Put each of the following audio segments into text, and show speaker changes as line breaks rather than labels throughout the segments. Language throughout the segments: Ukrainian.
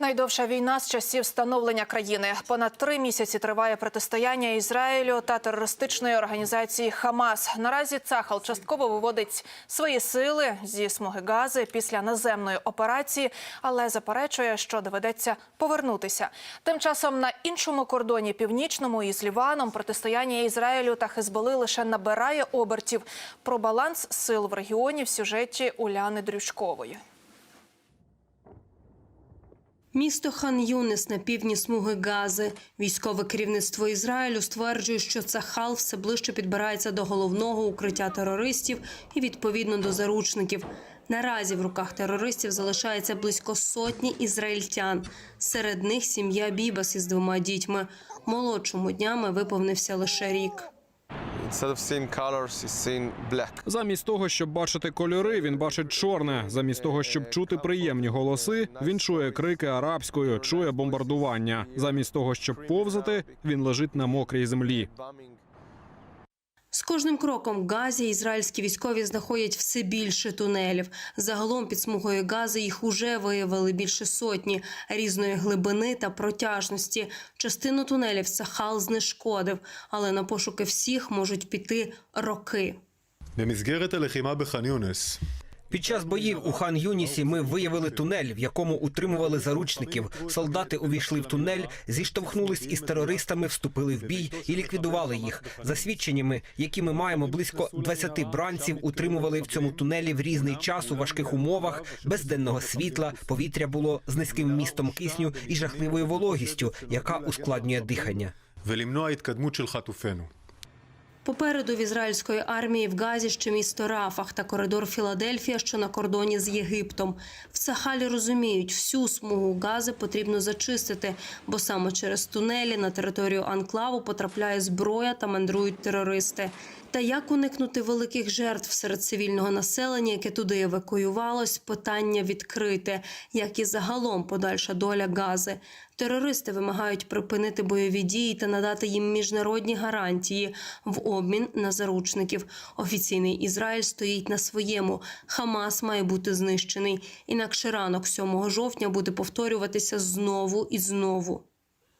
Найдовша війна з часів становлення країни. Понад три місяці триває протистояння Ізраїлю та терористичної організації Хамас. Наразі Цахал частково виводить свої сили зі смуги Гази після наземної операції, але заперечує, що доведеться повернутися. Тим часом на іншому кордоні північному із Ліваном протистояння Ізраїлю та Хезболи лише набирає обертів. Про баланс сил в регіоні в сюжеті Уляни Дрючкової.
Місто Хан Юнес на півдні смуги Гази. Військове керівництво Ізраїлю стверджує, що Цахал все ближче підбирається до головного укриття терористів і відповідно до заручників. Наразі в руках терористів залишається близько сотні ізраїльтян. Серед них сім'я Бібас із двома дітьми. Молодшому днями виповнився лише рік.
Instead of seeing.
Замість того, щоб бачити кольори, він бачить чорне. Замість того, щоб чути приємні голоси, він чує крики арабською, чує бомбардування. Замість того, щоб повзати, він лежить на мокрій землі.
З кожним кроком Газі ізраїльські військові знаходять все більше тунелів. Загалом під смугою Гази їх уже виявили більше сотні різної глибини та протяжності. Частину тунелів Сахал знешкодив, але на пошуки всіх можуть піти роки.
Під час боїв у хан Юнісі ми виявили тунель, в якому утримували заручників. Солдати увійшли в тунель, зіштовхнулись із терористами, вступили в бій і ліквідували їх. За свідченнями, які ми маємо, близько 20 бранців утримували в цьому тунелі в різний час у важких умовах, без денного світла, повітря було з низьким містом кисню і жахливою вологістю, яка ускладнює дихання.
Попереду в ізраїльської армії в Газі ще місто Рафах та коридор Філадельфія, що на кордоні з Єгиптом. В Сахалі розуміють, всю смугу Гази потрібно зачистити, бо саме через тунелі на територію анклаву потрапляє зброя та мандрують терористи. Та як уникнути великих жертв серед цивільного населення, яке туди евакуювалось, питання відкрите, як і загалом подальша доля гази. Терористи вимагають припинити бойові дії та надати їм міжнародні гарантії в обмін на заручників. Офіційний Ізраїль стоїть на своєму. Хамас має бути знищений. Інакше ранок 7 жовтня буде повторюватися знову і знову.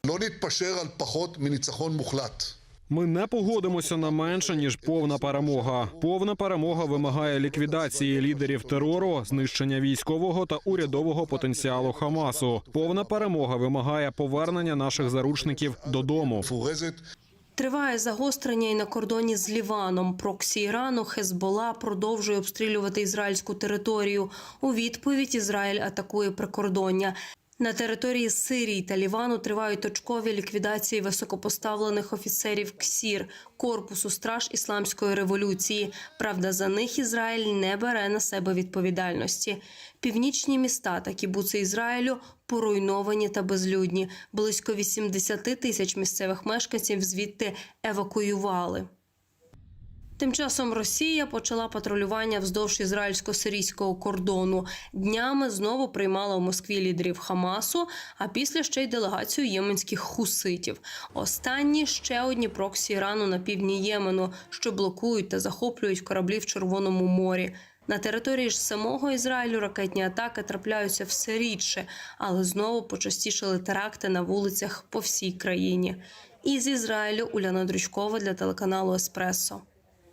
Ну, не пашер аль пахот мініцахон мухлат.
Ми не погодимося на менше ніж повна перемога. Повна перемога вимагає ліквідації лідерів терору, знищення військового та урядового потенціалу Хамасу. Повна перемога вимагає повернення наших заручників додому.
Триває загострення і на кордоні з Ліваном. Проксі Ірану Хезбола продовжує обстрілювати ізраїльську територію. У відповідь Ізраїль атакує прикордоння. На території Сирії та Лівану тривають точкові ліквідації високопоставлених офіцерів КСІР корпусу страж ісламської революції. Правда, за них Ізраїль не бере на себе відповідальності. Північні міста та кібуци Ізраїлю поруйновані та безлюдні. Близько 80 тисяч місцевих мешканців звідти евакуювали. Тим часом Росія почала патрулювання вздовж ізраїльсько-сирійського кордону. Днями знову приймала в Москві лідерів Хамасу, а після ще й делегацію єменських хуситів. Останні ще одні проксі Ірану на півдні Ємену, що блокують та захоплюють кораблі в Червоному морі. На території ж самого Ізраїлю ракетні атаки трапляються все рідше, але знову почастішали теракти на вулицях по всій країні. Із Ізраїлю Уляна Дрючкова для телеканалу Еспресо.